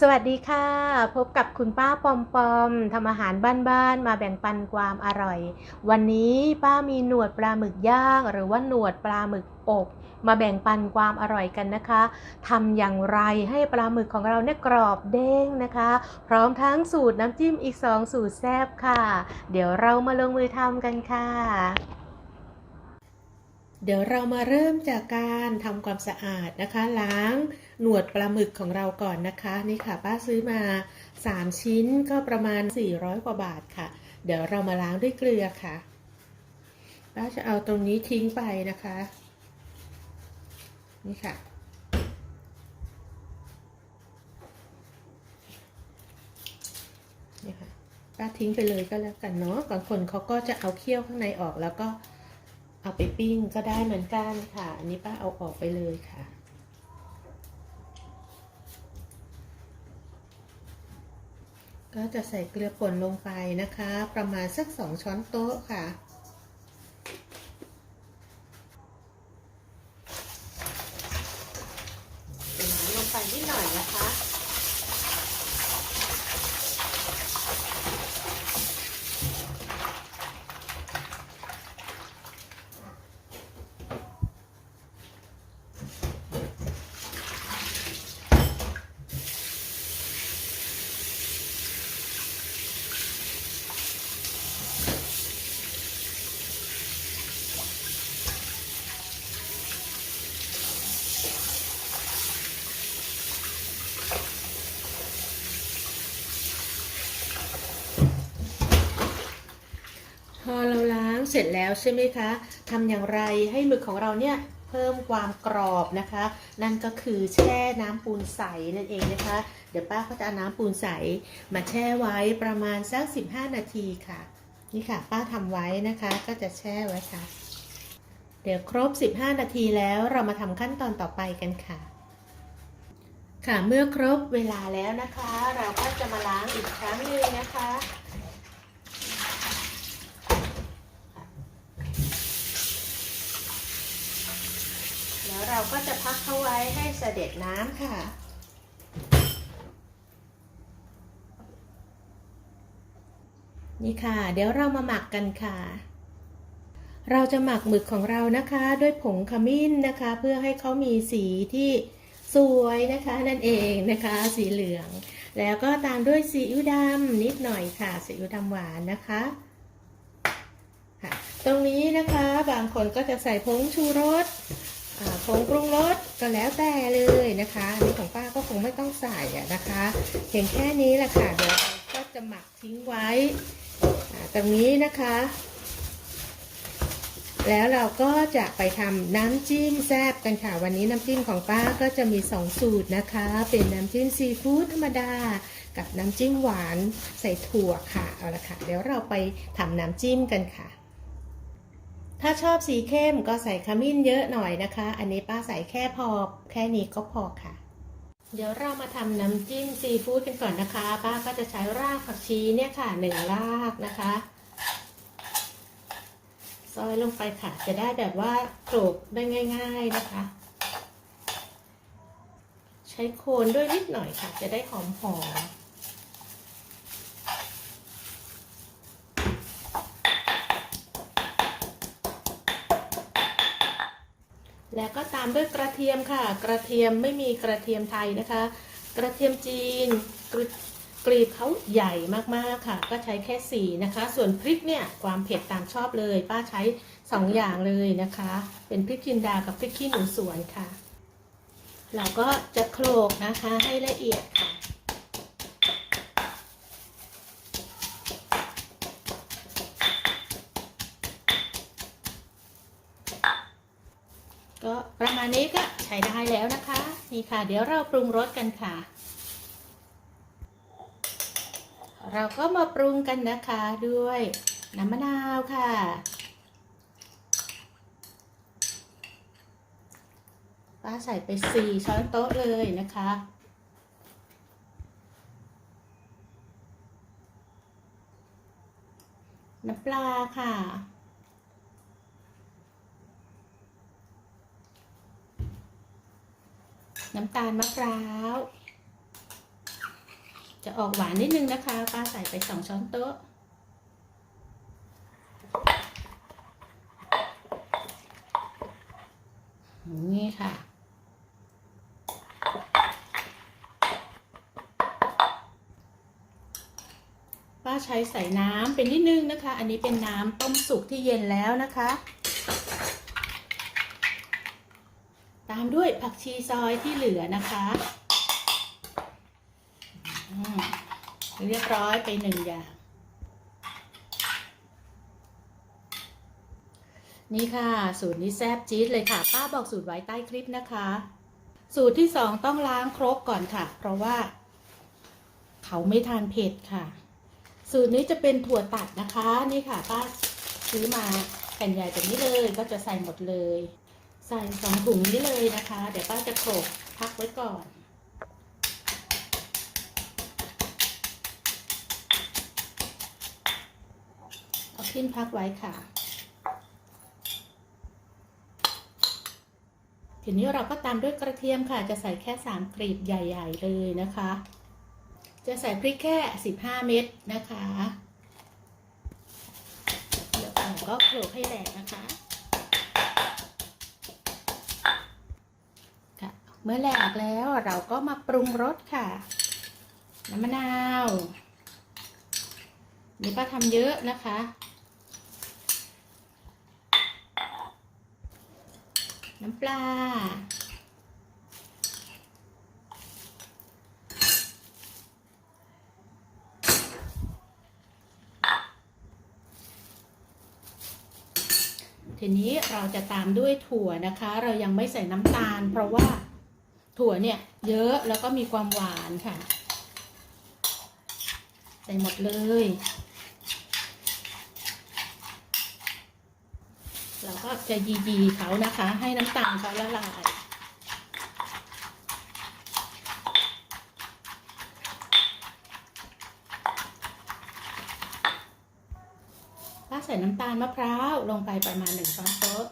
สวัสดีค่ะ พบกับคุณป้าปอมปอมทำอาหารบ้านๆมาแบ่งปันความอร่อย วันนี้ป้ามีหนวดปลาหมึกย่าง หรือว่าหนวดปลาหมึกอบมาแบ่งปันความอร่อยกันนะคะทำอย่างไรให้ปลาหมึกของเราเนี่ยกรอบเด้งนะคะ พร้อมทั้งสูตรน้ำจิ้มอีก 2 สูตรแซ่บค่ะ เดี๋ยวเรามาลงมือทำกันค่ะเดี๋ยวเรามาเริ่มจากการทำความสะอาดนะคะ ล้าง หนวดปลาหมึกของเราก่อนนะคะ นี่ค่ะป้าซื้อมา 3 ชิ้นก็ประมาณ 400 กว่าบาทค่ะ เดี๋ยวเรามาล้างด้วยเกลือค่ะป้าจะเอาตรงนี้ทิ้งไปนะคะ นี่ค่ะนี่ค่ะป้าทิ้งไปเลยก็แล้วกันเนาะบางคนเขาก็จะเอาเคี้ยวข้างในออกแล้วก็เอาไปปิ้งก็ได้เหมือนกันค่ะ อันนี้ป้าเอาออกไปเลยค่ะ ก็จะใส่เกลือป่นลงไปนะคะ ประมาณสักสองช้อนโต๊ะค่ะ ใส่น้ำลงไปนิดหน่อยนะคะ พอ เสร็จแล้วใช่ไหมคะทำอย่างไรให้หมึกของเราเนี่ยเพิ่มความกรอบนะคะ นั่นก็คือแช่น้ำปูนใสนั่นเองนะคะ เดี๋ยวป้าก็จะเอาน้ำปูนใส มาแช่ไว้ประมาณสัก 15 นาทีค่ะ นี่ค่ะ ป้าทำไว้นะคะก็จะแช่ไว้ค่ะ เดี๋ยวครบ 15 นาทีแล้วเรามาทำขั้นตอนต่อไปกันค่ะค่ะเมื่อครบเวลาแล้วนะคะ เราก็จะมาล้างอีกครั้งหนึ่งนะคะ แล้วเรา ก็จะพักเขาไว้ให้เสด็จน้ำค่ะ นี่ค่ะ เดี๋ยวเรามาหมักกันค่ะ เราจะหมักหมึกของเรานะคะ ด้วยผงขมิ้นนะคะ เพื่อให้เขามีสีที่สวยนะคะนั่นเองนะคะ สีเหลือง แล้วก็ตามด้วยซีอิ๊วดำนิดหน่อยค่ะซีอิ๊วดำหวานนะคะตรงนี้นะคะบางคนก็จะใส่ผงชูรส ผงปรุงรสก็แล้วแต่เลยนะคะอันนี้ของป้าก็คงไม่ต้องใส่อะนะคะเพียงแค่นี้แหละค่ะเดี๋ยวเราก็จะหมักทิ้งไว้ตรงนี้นะคะ แล้วเราก็จะไปทำน้ำจิ้มแซ่บกันค่ะ วันนี้น้ำจิ้มของป้าก็จะมี2สูตรนะคะ เป็นน้ำจิ้มซีฟู้ดธรรมดา กับน้ำจิ้มหวานใส่ถั่วค่ะเอาละค่ะเดี๋ยวเราไปทำน้ำจิ้มกันค่ะ ถ้าชอบสีเข้มก็ใส่ขมิ้นเยอะหน่อยนะคะ อันนี้ป้าใส่แค่พอแค่นี้ก็พอค่ะ เดี๋ยวเรามาทำน้ำจิ้มซีฟู้ดกันก่อนนะคะ ป้าก็จะใช้รากผักชีเนี่ยค่ะหนึ่งรากนะคะซอยลงไปค่ะ จะได้แบบว่าโขลกได้ง่าย ๆนะคะ ใช้โคนด้วยนิดหน่อยค่ะ จะได้หอมๆ แล้วก็ตามด้วยกระเทียมค่ะ กระเทียมไม่มีกระเทียมไทยนะคะ กระเทียมจีนกรีกรีบเขาใหญ่มากๆค่ะ ก็ใช้แค่สี่นะคะ ส่วนพริกเนี่ยความเผ็ดตามชอบเลย ป้าใช้สองอย่างเลยนะคะ เป็นพริกจินดากับพริกขี้หนูสวนค่ะ เราก็จะโขลกนะคะให้ละเอียดค่ะ ก็ประมาณนี้ก็ใช้ได้แล้วนะคะ นี่ค่ะ เดี๋ยวเราปรุงรสกันค่ะ เราก็มาปรุงกันนะคะด้วยน้ำมะนาวค่ะ ป้าใส่ไป4ช้อนโต๊ะเลยนะคะน้ำปลาค่ะ น้ำตาลมะพร้าว จะออกหวานนิดนึงนะคะป้าใส่ไปสองช้อนโต๊ะ นี่ค่ะป้าใช้ใส่น้ำเป็นนิดนึงนะคะ อันนี้เป็นน้ำต้มสุกที่เย็นแล้วนะคะ ตามด้วยผักชีซอยที่เหลือนะคะเรียบร้อยไปหนึ่งอย่าง นี่ค่ะ สูตรนี้แซ่บจี๊ดเลยค่ะ ป้าบอกสูตรไว้ใต้คลิปนะคะ สูตรที่สองต้องล้างครกก่อนค่ะ เพราะว่า เขาไม่ทานเผ็ดค่ะ สูตรนี้จะเป็นถั่วตัดนะคะ นี่ค่ะ ป้าซื้อมาแผ่นใหญ่แบบนี้เลยก็จะใส่หมดเลย ใส่สองถุงนี้เลยนะคะ เดี๋ยวป้าจะโขลกพักไว้ก่อนเอาขึ้นพักไว้ค่ะทีนี้เราก็ตามด้วยกระเทียมค่ะ จะใส่แค่ 3กลีบใหญ่ ๆ เลยนะคะ จะใส่พริกแค่ 15 เม็ดนะคะแล้วก็โขลกให้แหลกนะคะ ค่ะ เมื่อแหลกแล้วเราก็มาปรุงรสค่ะ น้ำมะนาว นี่ป้าทำเยอะนะคะ น้ำปลา ทีนี้เราจะตามด้วยถั่วนะคะ เรายังไม่ใส่น้ำตาลเพราะว่า ถั่วเนี่ยเยอะแล้วก็มีความหวานค่ะ ใส่หมดเลย เราก็จะยีๆเขานะคะ ให้น้ำตาลเขาละลาย ถ้าใส่น้ำตาลมะพร้าวลงไปประมาณหนึ่งช้อนโต๊ะ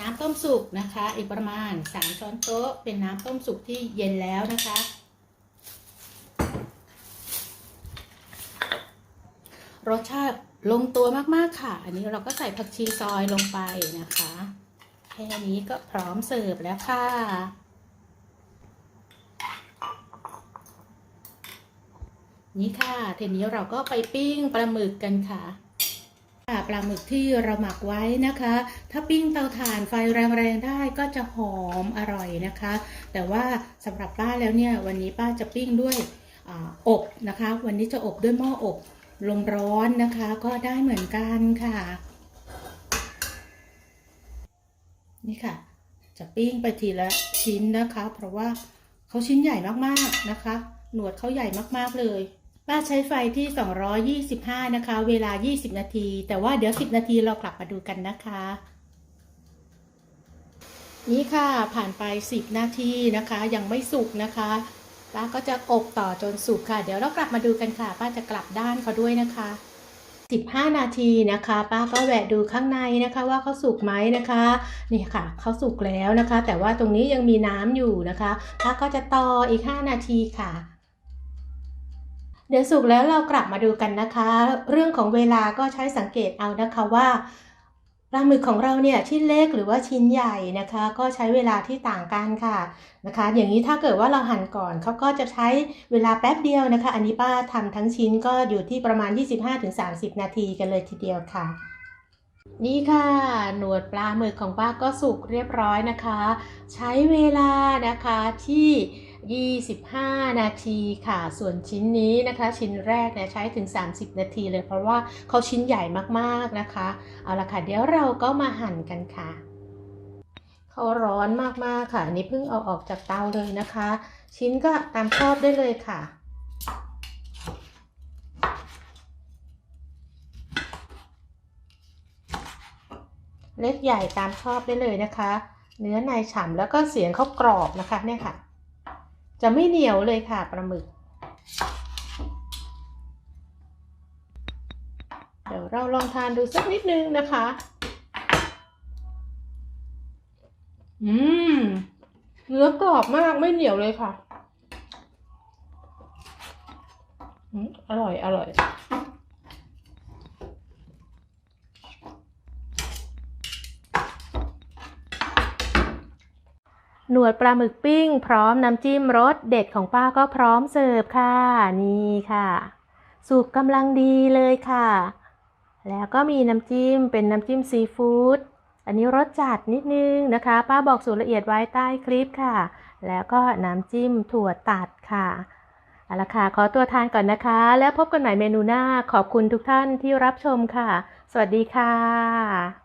น้ำต้มสุกนะคะ อีกประมาณสามช้อนโต๊ะ เป็นน้ำต้มสุกที่เย็นแล้วนะคะ รสชาติลงตัวมากๆค่ะ อันนี้เราก็ใส่ผักชีซอยลงไปนะคะแค่นี้ก็พร้อมเสิร์ฟแล้วค่ะนี่ค่ะทีนี้เราก็ไปปิ้งปลาหมึกกันค่ะ ปลาหมึกที่เราหมักไว้นะคะ ถ้าปิ้งเตาถ่านไฟแรงๆได้ก็จะหอมอร่อยนะคะ แต่ว่าสำหรับป้าแล้วเนี่ยวันนี้ป้าจะปิ้งด้วยออบนะคะ วันนี้จะอบด้วยหม้ออบลมร้อนนะคะ ก็ได้เหมือนกันค่ะ นี่ค่ะ จะปิ้งไปทีละชิ้นนะคะ เพราะว่าเขาชิ้นใหญ่มากๆนะคะ หนวดเขาใหญ่มากๆเลย ป้าใช้ไฟที่ 225 นะคะ เวลา 20 นาที แต่ว่าเดี๋ยว 10 นาทีเรากลับมาดูกันนะคะ นี่ค่ะผ่านไป 10 นาทีนะคะ ยังไม่สุกนะคะ ป้าก็จะอบต่อจนสุกค่ะ เดี๋ยวเรากลับมาดูกันค่ะ ป้าจะกลับด้านเขาด้วยนะคะ 15 นาทีนะคะ ป้าก็แหวะดูข้างในนะคะ ว่าเขาสุกไหมนะคะ นี่ค่ะเขาสุกแล้วนะคะ แต่ว่าตรงนี้ยังมีน้ำอยู่นะคะ ป้าก็จะต่ออีก 5 นาทีค่ะ เดี๋ยวสุกแล้วเรากลับมาดูกันนะคะ เรื่องของเวลาก็ใช้สังเกตเอานะคะว่าปลาหมึกของเราเนี่ยชิ้นเล็กหรือว่าชิ้นใหญ่นะคะ ก็ใช้เวลาที่ต่างกันค่ะนะคะ อย่างนี้ถ้าเกิดว่าเราหั่นก่อนเขาก็จะใช้เวลาแป๊บเดียวนะคะ อันนี้ป้าทำทั้งชิ้นก็อยู่ที่ประมาณ 25-30 นาทีกันเลยทีเดียวค่ะนี่ค่ะ หนวดปลาหมึกของป้าก็สุกเรียบร้อยนะคะ ใช้เวลานะคะที่ 25 นาทีค่ะ ส่วนชิ้นนี้นะคะ ชิ้นแรกเนี่ยใช้ถึง 30 นาทีเลยเพราะว่าเขาชิ้นใหญ่มากๆนะคะ เอาละค่ะ เดี๋ยวเราก็มาหั่นกันค่ะเขาร้อนมากๆค่ะ อันนี้เพิ่งเอาออกจากเตาเลยนะคะ ชิ้นก็ตามชอบได้เลยค่ะเล็กใหญ่ตามชอบได้เลยนะคะ เนื้อในฉ่ำแล้วก็เสียงเขากรอบนะคะเนี่ยค่ะ จะไม่เหนียวเลยค่ะปลาหมึก เดี๋ยวเราลองทานดูสักนิดนึงนะคะ อืม เนื้อกรอบมากไม่เหนียวเลยค่ะอืมอร่อย อร่อย หนวดปลาหมึกปิ้ง พร้อมน้ำจิ้มรสเด็ดของป้าก็พร้อมเสิร์ฟค่ะ นี่ค่ะ สุกกำลังดีเลยค่ะ แล้วก็มีน้ำจิ้มเป็นน้ำจิ้มซีฟู้ดอันนี้รสจัดนิดนึงนะคะ ป้าบอกสูตรละเอียดไว้ใต้คลิปค่ะ แล้วก็น้ำจิ้มถั่วตัดค่ะเอาละค่ะขอตัวทานก่อนนะคะ แล้วพบกันใหม่เมนูหน้าขอบคุณทุกท่านที่รับชมค่ะ สวัสดีค่ะ